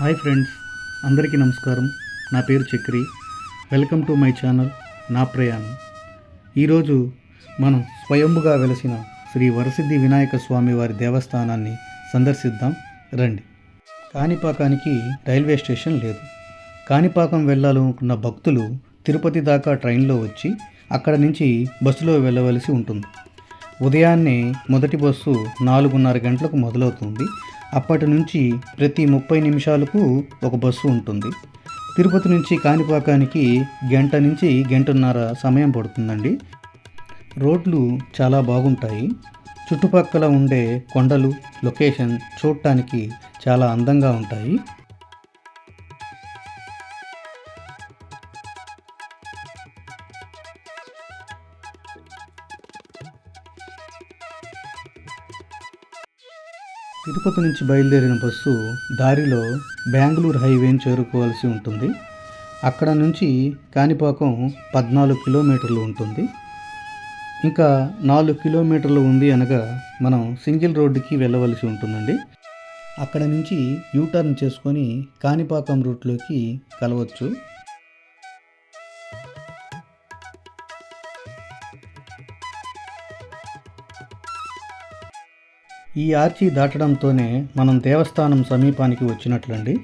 Hi friends అందరికీ నమస్కారం. నా పేరు Chakri. Welcome to my channel నా ప్రయాణం. ఈరోజు మనం స్వయంభుగా వెలసిన శ్రీ వరసిద్ధి వినాయక స్వామి వారి దేవస్థానాన్ని సందర్శిద్దాం. రండి. కాణిపాకానికి రైల్వే స్టేషన్ లేదు. కాణిపాకం వెళ్ళాలనుకున్న భక్తులు తిరుపతి దాకా ట్రైన్లో వచ్చి అక్కడ నుంచి బస్సులో వెళ్ళవలసి ఉంటుంది. ఉదయాన్నే మొదటి బస్సు నాలుగున్నర గంటలకు మొదలవుతుంది. అప్పటి నుంచి ప్రతి ముప్పై నిమిషాలకు ఒక బస్సు ఉంటుంది. తిరుపతి నుంచి కాణిపాకానికి గంట నుంచి గంటన్నర సమయం పడుతుందండి. రోడ్లు చాలా బాగుంటాయి. చుట్టుపక్కల ఉండే కొండలు లొకేషన్ చూడటానికి చాలా అందంగా ఉంటాయి. తిరుపతి నుంచి బయలుదేరిన బస్సు దారిలో బెంగళూరు హైవేని చేరుకోవాల్సి ఉంటుంది. అక్కడ నుంచి కాణిపాకం పద్నాలుగు కిలోమీటర్లు ఉంటుంది. ఇంకా నాలుగు కిలోమీటర్లు ఉంది అనగా మనం సింగిల్ రోడ్డుకి వెళ్ళవలసి ఉంటుందండి. అక్కడ నుంచి యూటర్న్ చేసుకొని కాణిపాకం రూట్లోకి కలవచ్చు. ఈ ఆర్చి దాటడంతోనే మనం దేవస్థానం సమీపానికి వచ్చినట్లండి.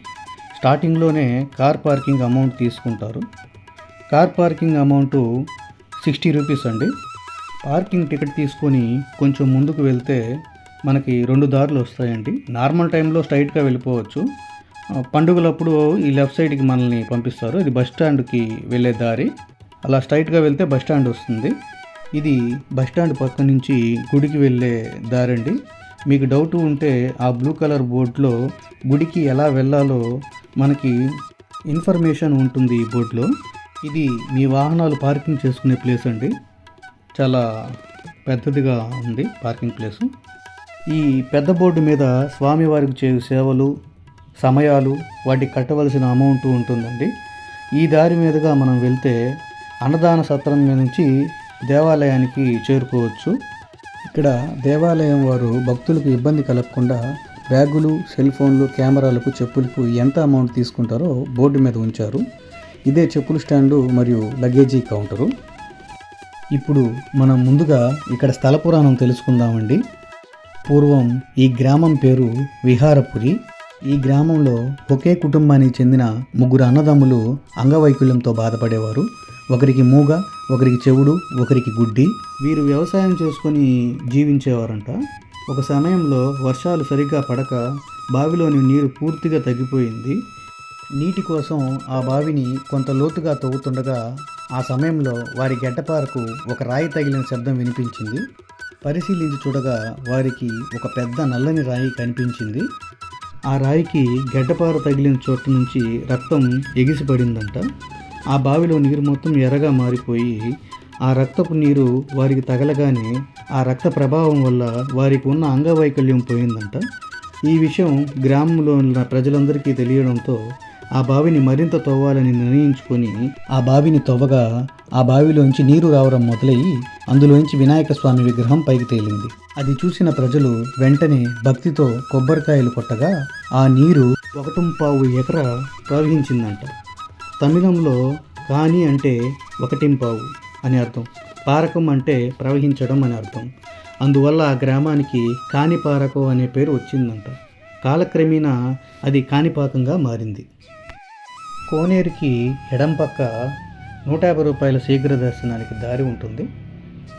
స్టార్టింగ్లోనే కార్ పార్కింగ్ అమౌంట్ తీసుకుంటారు. Car parking amount sixty rupees అండి. పార్కింగ్ టికెట్ తీసుకొని కొంచెం ముందుకు వెళ్తే మనకి రెండు దారులు వస్తాయండి. నార్మల్ టైంలో స్ట్రైట్గా వెళ్ళిపోవచ్చు. పండుగలప్పుడు ఈ లెఫ్ట్ సైడ్కి మనల్ని పంపిస్తారు. ఇది బస్ స్టాండ్కి వెళ్ళే దారి. అలా స్ట్రైట్గా వెళ్తే బస్ స్టాండ్ వస్తుంది. ఇది బస్ స్టాండ్ పక్క నుంచి గుడికి వెళ్ళే దారండి. మీకు డౌట్ ఉంటే ఆ బ్లూ కలర్ బోర్డులో గుడికి ఎలా వెళ్ళాలో మనకి ఇన్ఫర్మేషన్ ఉంటుంది ఈ బోర్డులో. ఇది మీ వాహనాలు పార్కింగ్ చేసుకునే ప్లేస్ అండి. చాలా పెద్దదిగా ఉంది పార్కింగ్ ప్లేసు. ఈ పెద్ద బోర్డు మీద స్వామివారికి చేయు సేవలు సమయాలు వాటికి కట్టవలసిన అమౌంట్ ఉంటుందండి. ఈ దారి మీదుగా మనం వెళ్తే అన్నదాన సత్రం మీద నుంచి దేవాలయానికి చేరుకోవచ్చు. ఇక్కడ దేవాలయం వారు భక్తులకు ఇబ్బంది కలగకుండా బ్యాగులు సెల్ ఫోన్లు కెమెరాలకు చెప్పులకు ఎంత అమౌంట్ తీసుకుంటారో బోర్డు మీద ఉంచారు. ఇదే చెప్పుల స్టాండు మరియు లగేజీ కౌంటరు. ఇప్పుడు మనం ముందుగా ఇక్కడ స్థల పురాణం తెలుసుకుందామండి. పూర్వం ఈ గ్రామం పేరు విహారపురి. ఈ గ్రామంలో ఒకే కుటుంబానికి చెందిన ముగ్గురు అన్నదమ్ములు అంగవైకల్యంతో బాధపడేవారు. ఒకరికి మూగ ఒకరికి చెవుడు ఒకరికి గుడ్డి. వీరు వ్యవసాయం చేసుకొని జీవించేవారంట. ఒక సమయంలో వర్షాలు సరిగ్గా పడక బావిలోని నీరు పూర్తిగా తగ్గిపోయింది. నీటి కోసం ఆ బావిని కొంత లోతుగా తవ్వుతుండగా ఆ సమయంలో వారి గడ్డపారకు ఒక రాయి తగిలిన శబ్దం వినిపించింది. పరిశీలించి చూడగా వారికి ఒక పెద్ద నల్లని రాయి కనిపించింది. ఆ రాయికి గడ్డపార తగిలిన చోటు నుంచి రక్తం ఎగిసిపడిందంట. ఆ బావిలో నీరు మొత్తం ఎర్రగా మారిపోయి ఆ రక్తపు నీరు వారికి తగలగానే ఆ రక్త ప్రభావం వల్ల వారికి ఉన్న అంగవైకల్యం పోయిందంట. ఈ విషయం గ్రామంలో ఉన్న ప్రజలందరికీ తెలియడంతో ఆ బావిని మరింత తవ్వాలని నిర్ణయించుకొని ఆ బావిని తవ్వగా ఆ బావిలోంచి నీరు రావడం మొదలయ్యి అందులోంచి వినాయక స్వామి విగ్రహం పైకి తేలింది. అది చూసిన ప్రజలు వెంటనే భక్తితో కొబ్బరికాయలు కొట్టగా ఆ నీరు ఒకటుంపావు ఎకర ప్రవహించిందంట. తమిళంలో కాని అంటే ఒకటింపావు అని అర్థం. పారకం అంటే ప్రవహించడం అని అర్థం. అందువల్ల ఆ గ్రామానికి కాణిపారకం అనే పేరు వచ్చిందంట. కాలక్రమేణా అది కాణిపాకంగా మారింది. కోనేరుకి ఎడం పక్క నూట యాభై రూపాయల శీఘ్ర దర్శనానికి దారి ఉంటుంది.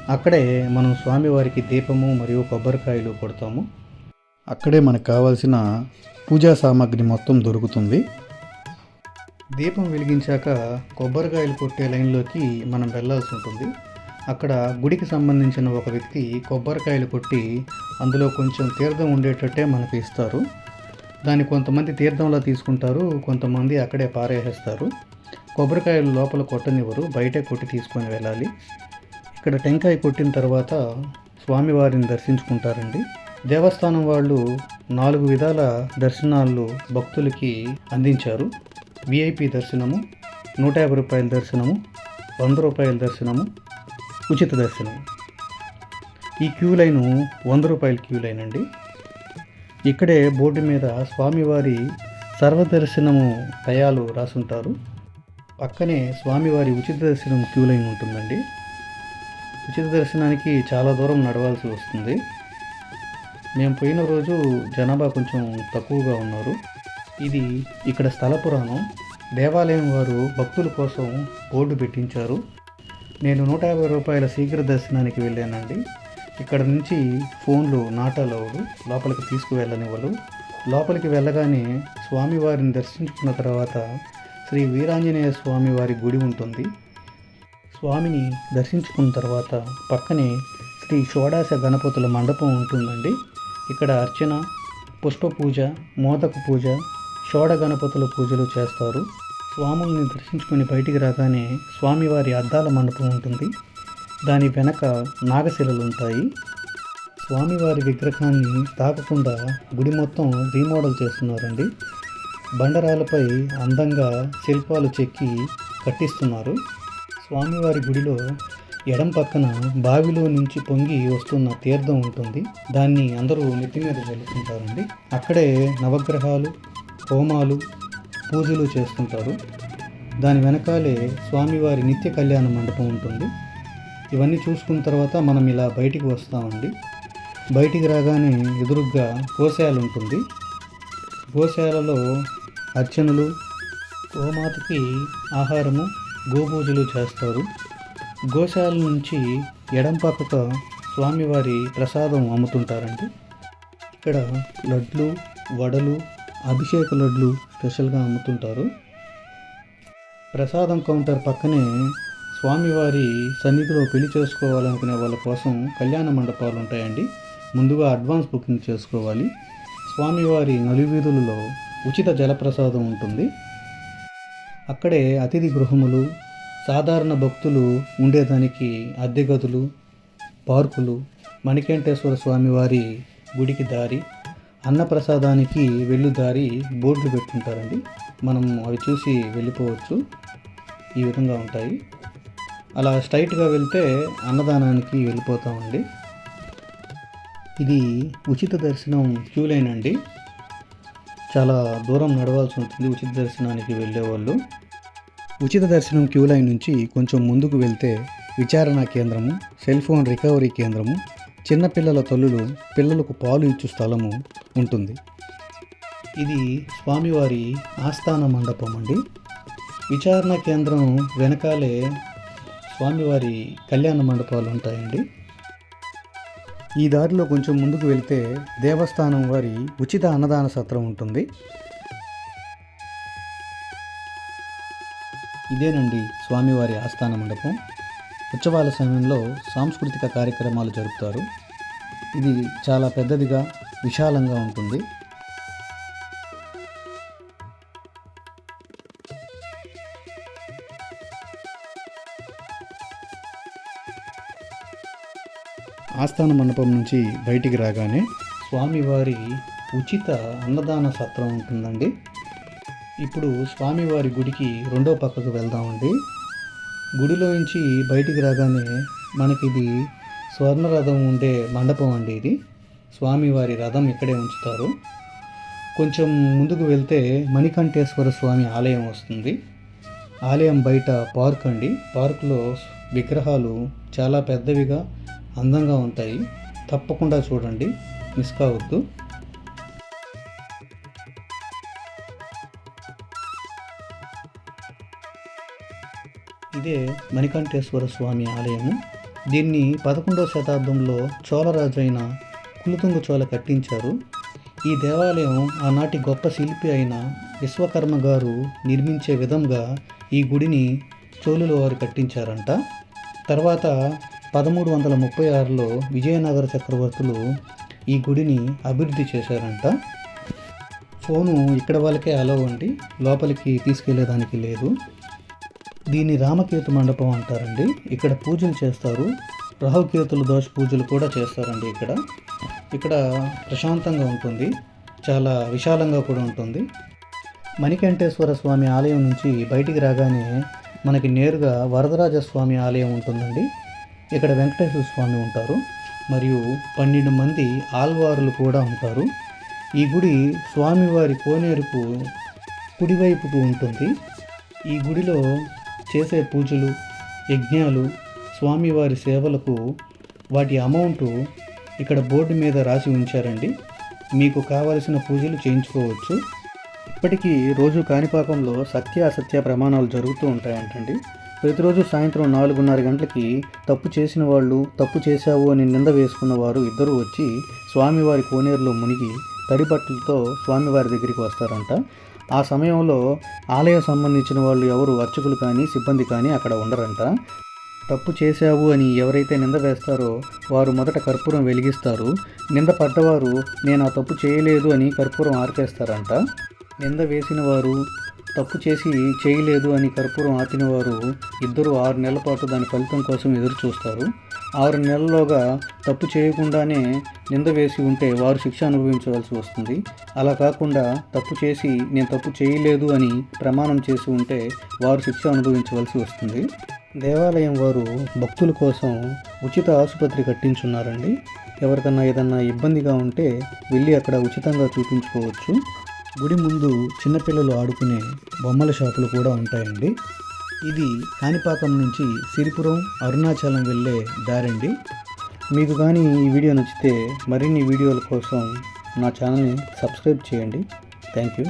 అక్కడే మనం స్వామివారికి దీపము మరియు కొబ్బరికాయలు కొడతాము. అక్కడే మనకు కావాల్సిన పూజా సామాగ్రి మొత్తం దొరుకుతుంది. దీపం వెలిగించాక కొబ్బరికాయలు కొట్టే లైన్లోకి మనం వెళ్ళాల్సి ఉంటుంది. అక్కడ గుడికి సంబంధించిన ఒక వ్యక్తి కొబ్బరికాయలు కొట్టి అందులో కొంచెం తీర్థం ఉండేటట్టే మనకు ఇస్తారు. దాన్ని కొంతమంది తీర్థంలో తీసుకుంటారు కొంతమంది అక్కడే పారేసేస్తారు. కొబ్బరికాయలు లోపల కొట్టనివ్వరు బయటే కొట్టి తీసుకొని వెళ్ళాలి. ఇక్కడ టెంకాయ కొట్టిన తర్వాత స్వామివారిని దర్శించుకుంటారండి. దేవస్థానం వాళ్ళు నాలుగు విధాల దర్శనాలు భక్తులకి అందించారు. విఐపి దర్శనము నూట యాభై రూపాయల దర్శనము వంద రూపాయల దర్శనము ఉచిత దర్శనం ఈ క్యూ లైను వంద రూపాయల క్యూ లైన్ అండి ఇక్కడే బోర్డు మీద స్వామివారి సర్వదర్శనము దయాలు రాసుంటారు. పక్కనే స్వామివారి ఉచిత దర్శనం క్యూ లైన్ ఉంటుందండి. ఉచిత దర్శనానికి చాలా దూరం నడవాల్సి వస్తుంది. మేము పోయిన రోజు జనాభా కొంచెం తక్కువగా ఉన్నారు. ఇది ఇక్కడ స్థల పురాణం. దేవాలయం వారు భక్తుల కోసం బోర్డు పెట్టించారు. నేను నూట యాభై రూపాయల శీఘ్ర దర్శనానికి వెళ్ళానండి. ఇక్కడ నుంచి ఫోన్లు నాటాలవుడు లోపలికి తీసుకువెళ్ళనివ్వరు. లోపలికి వెళ్ళగానే స్వామివారిని దర్శించుకున్న తర్వాత శ్రీ వీరాంజనేయ స్వామి వారి గుడి ఉంటుంది. స్వామిని దర్శించుకున్న తర్వాత పక్కనే శ్రీ షోడాశ గణపతుల మండపం ఉంటుందండి. ఇక్కడ అర్చన పుష్ప పూజ మోదక పూజ షోడ గణపతుల పూజలు చేస్తారు. స్వాముల్ని దర్శించుకొని బయటికి రాగానే స్వామివారి అద్దాల మండపం ఉంటుంది. దాని వెనక నాగశిలలు ఉంటాయి. స్వామివారి విగ్రహాన్ని తాకకుండా గుడి మొత్తం రీమోడల్ చేస్తున్నారండి. బండరాలపై అందంగా శిల్పాలు చెక్కి కట్టిస్తున్నారు. స్వామివారి గుడిలో ఎడం పక్కన బావిలో నుంచి పొంగి వస్తున్న తీర్థం ఉంటుంది. దాన్ని అందరూ నెత్తి మీద చల్లుకుంటారండి అక్కడే నవగ్రహాలు హోమాలు పూజలు చేస్తుంటారు. దాని వెనకాలే స్వామివారి నిత్య కళ్యాణ మండపం ఉంటుంది. ఇవన్నీ చూసుకున్న తర్వాత మనం ఇలా బయటికి వస్తామండి బయటికి రాగానే ఎదురుగ్గా గోశాల ఉంటుంది. గోశాలలో అర్చనలు గోమాతకి ఆహారము గోపూజలు చేస్తారు. గోశాల నుంచి ఎడం పక్కక స్వామివారి ప్రసాదం అమ్ముతుంటారండి. ఇక్కడ లడ్లు వడలు అభిషేక లడ్లు స్పెషల్గా అమ్ముతుంటారు. ప్రసాదం కౌంటర్ పక్కనే స్వామివారి సన్నిధిలో పెళ్ళి చేసుకోవాలనుకునే వాళ్ళ కోసం కళ్యాణ మండపాలు ఉంటాయండి. ముందుగా అడ్వాన్స్ బుకింగ్ చేసుకోవాలి. స్వామివారి నలువీధులలో ఉచిత జలప్రసాదం ఉంటుంది. అక్కడే అతిథి గృహములు సాధారణ భక్తులు ఉండేదానికి అద్దె గదులు పార్కులు మణికంఠేశ్వర స్వామివారి గుడికి దారి అన్నప్రసాదానికి వెళ్ళు దారి బోర్డులు పెట్టుంటారండి. మనం అవి చూసి వెళ్ళిపోవచ్చు. ఈ విధంగా ఉంటాయి. అలా స్ట్రైట్గా వెళ్తే అన్నదానానికి వెళ్ళిపోతామండి. ఇది ఉచిత దర్శనం క్యూ లైన్ అండి. చాలా దూరం నడవాల్సి ఉంటుంది ఉచిత దర్శనానికి వెళ్ళేవాళ్ళు. ఉచిత దర్శనం క్యూ లైన్ నుంచి కొంచెం ముందుకు వెళ్తే విచారణ కేంద్రము సెల్ ఫోన్ రికవరీ కేంద్రము చిన్నపిల్లల తల్లులు పిల్లలకు పాలు ఇచ్చు స్థలము ఉంటుంది. ఇది స్వామివారి ఆస్థాన మండపం అండి. విచారణ కేంద్రం వెనకాలే స్వామివారి కళ్యాణ మండపాలు ఉంటాయండి. ఈ దారిలో కొంచెం ముందుకు వెళ్తే దేవస్థానం వారి ఉచిత అన్నదాన సత్రం ఉంటుంది. ఇదేనండి స్వామివారి ఆస్థాన మండపం. ఉత్సవాల సమయంలో సాంస్కృతిక కార్యక్రమాలు జరుపుతారు. ఇది చాలా పెద్దదిగా విశాలంగా ఉంటుంది. ఆస్థాన మండపం నుంచి బయటికి రాగానే స్వామివారి ఉచిత అన్నదాన సత్రం ఉంటుందండి. ఇప్పుడు స్వామివారి గుడికి రెండో పక్కకు వెళ్దామండి. గుడిలో నుంచి బయటికి రాగానే మనకి ఇది స్వర్ణ రథం ఉండే మండపం అండి ఇది. స్వామివారి రథం ఇక్కడే ఉంచుతారు. కొంచెం ముందుకు వెళ్తే మణికంఠేశ్వర స్వామి ఆలయం వస్తుంది. ఆలయం బయట పార్క్ అండి. పార్కులో విగ్రహాలు చాలా పెద్దవిగా అందంగా ఉంటాయి. తప్పకుండా చూడండి. మిస్ కావద్దు. ఇదే మణికంఠేశ్వర స్వామి ఆలయము. దీన్ని పదకొండవ శతాబ్దంలో చోళరాజు అయిన కులుతుంగ చోళ కట్టించారు. ఈ దేవాలయం ఆనాటి గొప్ప శిల్పి అయిన విశ్వకర్మ గారు నిర్మించే విధంగా ఈ గుడిని చోళుల వారు కట్టించారంట. తర్వాత పదమూడు వందల ముప్పై ఆరులో విజయనగర చక్రవర్తులు ఈ గుడిని అభివృద్ధి చేశారంట. ఫోను ఇక్కడ వాళ్ళకే అలవ్ అండి లోపలికి తీసుకెళ్ళేదానికి లేదు. దీన్ని రామకేతు మండపం అంటారండి. ఇక్కడ పూజలు చేస్తారు. రాహుకేతుల దోష పూజలు కూడా చేస్తారండి ఇక్కడ. ఇక్కడ ప్రశాంతంగా ఉంటుంది. చాలా విశాలంగా కూడా ఉంటుంది. మణికంఠేశ్వర స్వామి ఆలయం నుంచి బయటికి రాగానే మనకి నేరుగా వరదరాజ స్వామి ఆలయం ఉంటుందండి. ఇక్కడ వెంకటేశ్వర స్వామి ఉంటారు. మరియు పన్నెండు మంది ఆల్వారులు కూడా ఉంటారు. ఈ గుడి స్వామివారి కోనేరుకు కుడివైపుకు ఉంటుంది. ఈ గుడిలో చేసే పూజలు యజ్ఞాలు స్వామివారి సేవలకు వాటి అమౌంట్ ఇక్కడ బోర్డు మీద రాసి ఉంచారండి. మీకు కావలసిన పూజలు చేయించుకోవచ్చు. ఇప్పటికీ రోజు కాణిపాకంలో సత్య అసత్య ప్రమాణాలు జరుగుతూ ఉంటాయంటండి. ప్రతిరోజు సాయంత్రం నాలుగున్నర గంటలకి తప్పు చేసిన వాళ్ళు తప్పు చేశావు అని నింద వేసుకున్న వారు ఇద్దరు వచ్చి స్వామివారి కోనేరులో మునిగి తడిబట్టలతో స్వామివారి దగ్గరికి వస్తారంట. ఆ సమయంలో ఆలయం సంబంధించిన వాళ్ళు ఎవరు అర్చకులు కానీ సిబ్బంది కానీ అక్కడ ఉండరంట. తప్పు చేశావు అని ఎవరైతే నింద వేస్తారో వారు మొదట కర్పూరం వెలిగిస్తారు. నింద పడ్డవారు నేను ఆ తప్పు చేయలేదు అని కర్పూరం ఆర్పేస్తారంట. నింద వేసిన వారు తప్పు చేసి చేయలేదు అని కర్పూరం ఆపిన వారు ఇద్దరు ఆరు నెలల పాటు దాని ఫలితం కోసం ఎదురు చూస్తారు ఆరు నెలల్లోగా తప్పు చేయకుండానే నింద వేసి ఉంటే వారు శిక్ష అనుభవించవలసి వస్తుంది. అలా కాకుండా తప్పు చేసి నేను తప్పు చేయలేదు అని ప్రమాణం చేసి ఉంటే వారు శిక్ష అనుభవించవలసి వస్తుంది. దేవాలయం వారు భక్తుల కోసం ఉచిత ఆసుపత్రి కట్టించున్నారండి. ఎవరికన్నా ఏదన్నా ఇబ్బందిగా ఉంటే వెళ్ళి అక్కడ ఉచితంగా చూపించుకోవచ్చు. గుడి ముందు చిన్నపిల్లలు ఆడుకునే బొమ్మల షాపులు కూడా ఉంటాయండి. ఇది కాణిపాకం నుంచి సిరిపురం అరుణాచలం వెళ్ళే దారండి. మీకు కానీ ఈ వీడియో నచ్చితే మరిన్ని వీడియోల కోసం నా ఛానల్ని సబ్స్క్రైబ్ చేయండి. Thank you.